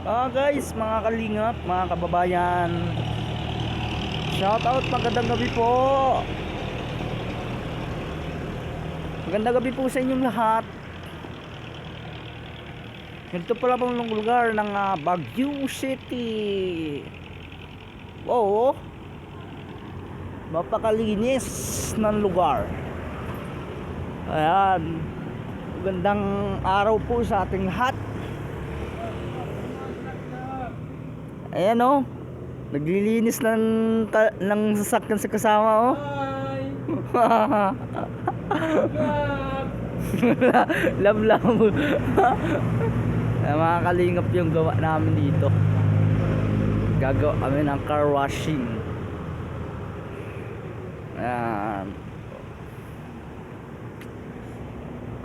Ah guys, mga kalingap, mga kababayan. Shout out, magandang gabi po. Magandang gabi po sa inyong lahat. Ganito pala pong lugar ng ah, Baguio City. Wow, oh. mapakalinis ng lugar. Ayan. Magandang araw po sa ating lahat. Ayan oh. Naglilinis ng ka- ng sasakyan sa kasama oh. love love. Ay, mga kalingap yung gawa namin dito. Gagawa kami ng car washing. Ayan.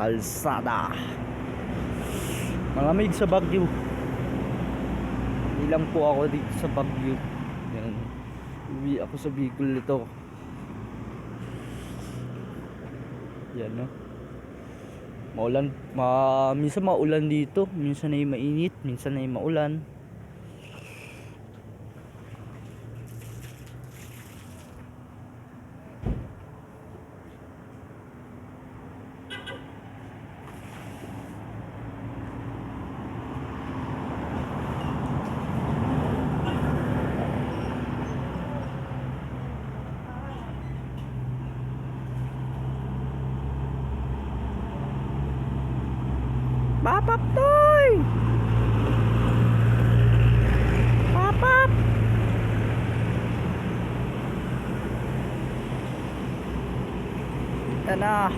Kalsada. Malamig sa Baguio. Hindi lang po ako dito sa Baguio. Yan. Uwi ako sa Bicol nito. Yan no. Maulan, ma minsan maulan dito, minsan ay mainit, minsan ay maulan. Papap toy! Papap! Ito na.